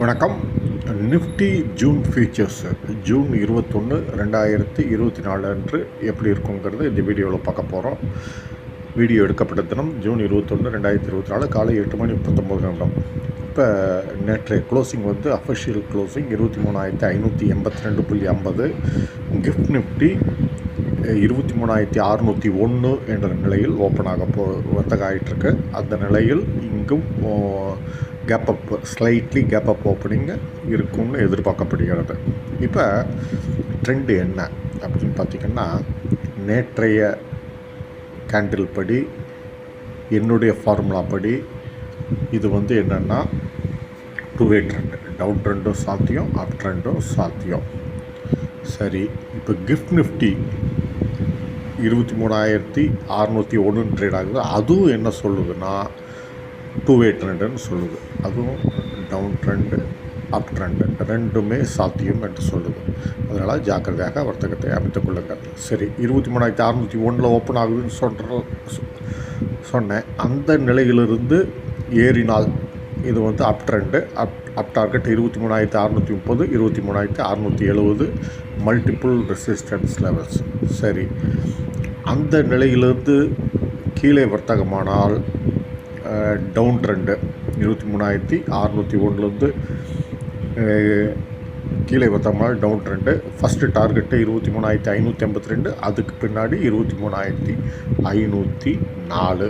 வணக்கம். Nifty June features June இருபத்தொன்று ரெண்டாயிரத்தி இருபத்தி நாலு அன்று எப்படி இருக்குங்கிறது இந்த வீடியோவில் பார்க்க போகிறோம் வீடியோ எடுக்கப்பட்ட தினம் ஜூன் இருபத்தொன்று ரெண்டாயிரத்தி இருபத்தி நாலு காலை எட்டு மணி முப்பத்தொம்போது நிமிடம். இப்போ நேற்றைய க்ளோசிங் வந்து அஃபிஷியல் க்ளோசிங் இருபத்தி மூணாயிரத்தி ஐநூற்றி எண்பத்தி ரெண்டு புள்ளி ஐம்பது. கிஃப்ட் நிஃப்டி இருபத்தி மூணாயிரத்தி அறுநூற்றி ஒன்று என்ற நிலையில் ஓப்பன் ஆக போ வர்த்தகம் ஆகிட்டுருக்கு அந்த நிலையில் இங்கும் gap up slightly gap up opening இருக்கும்னு எதிர்பார்க்கப்படுகிறது. இப்போ ட்ரெண்டு என்ன அப்படின்னு பார்த்திங்கன்னா நேற்றைய கேண்டில் படி என்னுடைய ஃபார்முலா படி இது வந்து என்னென்னா டூ வே ட்ரெண்ட் டவுன் ட்ரெண்டும் சாத்தியம் அப் ட்ரெண்டும் சாத்தியம். சரி இப்போ கிஃப்ட் நிஃப்டி இருபத்தி மூணாயிரத்தி அறநூற்றி ஒன்று ட்ரேட் ஆகுது. அதுவும் என்ன சொல்லுதுன்னா டூ வே ட்ரெண்டுன்னு சொல்லுது. அதுவும் டவுன் ட்ரெண்டு அப் ட்ரெண்டு ரெண்டுமே சாத்தியம் என்று சொல்லுது. அதனால் ஜாக்கிரதையாக வர்த்தகத்தை அமைத்துக் கொள்ளுங்கள். சரி இருபத்தி மூணாயிரத்தி அறநூற்றி ஒன்றில் ஓப்பன் ஆகுதுன்னு சொல்கிற சொன்னேன். அந்த நிலையிலிருந்து ஏறினால் இது வந்து அப் ட்ரெண்டு அப் அப் டார்கெட் இருபத்தி மூணாயிரத்தி அறநூற்றி முப்பது இருபத்தி மூணாயிரத்தி அறநூற்றி எழுபது மல்டிப்புள் ரெசிஸ்டன்ஸ் லெவல்ஸ் சரி அந்த நிலையிலிருந்து கீழே வர்த்தகமானால் டவுன் ட்ரெண்டு. இருபத்தி மூணாயிரத்தி அறநூற்றி ஒன்றுலேருந்து கீழே வர்த்தகமானால் டவுன் ட்ரெண்டு. ஃபஸ்ட்டு டார்கெட்டு இருபத்தி மூணாயிரத்தி ஐநூற்றி ஐம்பத்தி ரெண்டு அதுக்கு பின்னாடி இருபத்தி மூணாயிரத்தி ஐநூற்றி நாலு.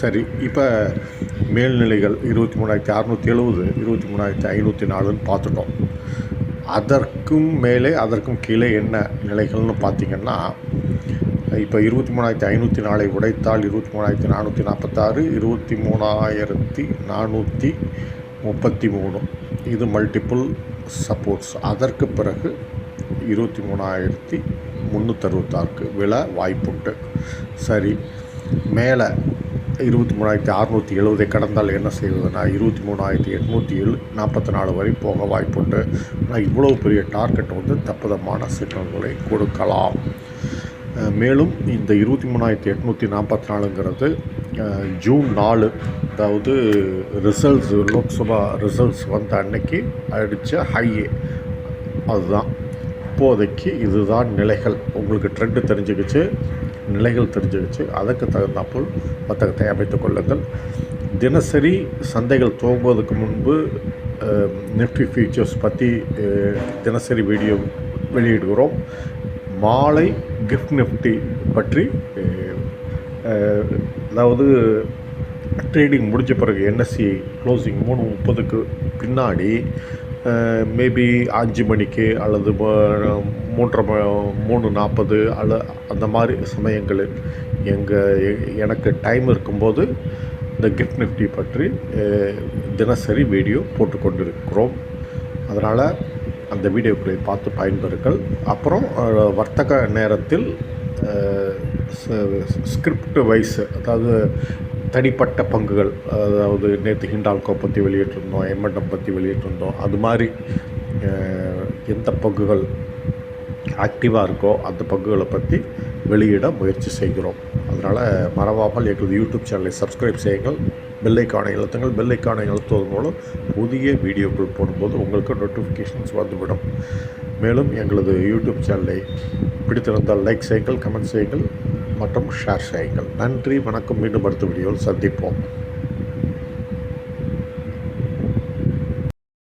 சரி இப்போ மேல்நிலைகள் இருபத்தி மூணாயிரத்தி அறநூற்றி எழுபது இருபத்தி மூணாயிரத்தி ஐநூற்றி நாலுன்னு பார்த்துட்டோம். அதற்கும் மேலே அதற்கும் கீழே என்ன நிலைகள்னு பார்த்திங்கன்னா இப்போ இருபத்தி மூணாயிரத்தி ஐநூற்றி நாலை உடைத்தால் இருபத்தி மூணாயிரத்தி நானூற்றி நாற்பத்தாறு இருபத்தி மூணாயிரத்தி நானூற்றி முப்பத்தி மூணு. இது மல்டிப்புள் சப்போர்ட்ஸ் அதற்கு பிறகு இருபத்தி மூணாயிரத்தி முந்நூற்றறுபத்தாறுக்கு விலை வாய்ப்புண்டு. சரி மேலே இருபத்தி மூணாயிரத்தி அறநூற்றி எழுபதை கடந்தால் என்ன செய்வதுனா இருபத்தி மூணாயிரத்தி எட்நூற்றி எழு நாற்பத்தி நாலு வரை போக வாய்ப்புண்டு. ஆனால் இவ்வளோ பெரிய டார்கெட் வந்து தப்புதமான சிக்னல்களை கொடுக்கலாம். மேலும் இந்த இருபத்தி மூணாயிரத்தி எட்நூற்றி நாற்பத்தி நாலுங்கிறது ஜூன் நாலு அதாவது ரிசல்ட்ஸ் லோக்சபா ரிசல்ட்ஸ் வந்த அன்னைக்கு அடித்த ஹையே அதுதான். இப்போதைக்கு இதுதான் நிலைகள். உங்களுக்கு ட்ரெண்டு தெரிஞ்சுக்கிச்சு. நிலைகள் தெரிஞ்சுக்கிச்சு. அதுக்கு தகுந்தாப்போல் வர்த்தகத்தை அமைத்துக் கொள்ளுங்கள். தினசரி சந்தைகள் துவங்குவதற்கு முன்பு நிஃப்டி ஃபியூச்சர்ஸ் பற்றி தினசரி வீடியோ வெளியிடுகிறோம். மாலை கிஃப்ட் நிஃப்டி பற்றி அதாவது ட்ரேடிங் முடிஞ்ச பிறகு என்எஸ்சி க்ளோசிங் மூணு முப்பதுக்கு பின்னாடி மேபி அஞ்சு மணிக்கு அல்லது மூன்றரை மூணு நாற்பது அல்ல அந்த மாதிரி சமயங்களில் எங்கள் எனக்கு டைம் இருக்கும்போது இந்த கிஃப்ட் நிஃப்டி பற்றி தினசரி வீடியோ போட்டுக்கொண்டிருக்கிறோம். அதனால் அந்த வீடியோக்களை பார்த்து பயன்பெறுங்கள். அப்புறம் வர்த்தக நேரத்தில் ஸ்கிரிப்ட் வைஸ் அதாவது தனிப்பட்ட பங்குகள் அதாவது நேற்று ஹிண்டால்கோ பற்றி வெளியிட்டிருந்தோம் எம்என்டம் பற்றி வெளியிட்டிருந்தோம் அது மாதிரி எந்த பங்குகள் ஆக்டிவாக இருக்கோ அந்த பங்குகளை பற்றி வெளியிட முயற்சி செய்கிறோம். அதனால் மறவாமல் எங்களது யூடியூப் சேனலை சப்ஸ்கிரைப் செய்யுங்கள். பெல்லைக்கானை இழுத்துங்கள் பெல்லைக்கானை இழுத்துவதன் மூலம் புதிய வீடியோக்கள் போடும்போது உங்களுக்கு நோட்டிஃபிகேஷன்ஸ் வந்துவிடும். மேலும் எங்களது யூடியூப் சேனலை பிடித்திருந்தால் லைக் செய்யுங்கள் கமெண்ட் செய்யுங்கள் மற்றும் ஷேர் செய்யுங்கள். நன்றி வணக்கம். மீண்டும் அடுத்த வீடியோவில் சந்திப்போம்.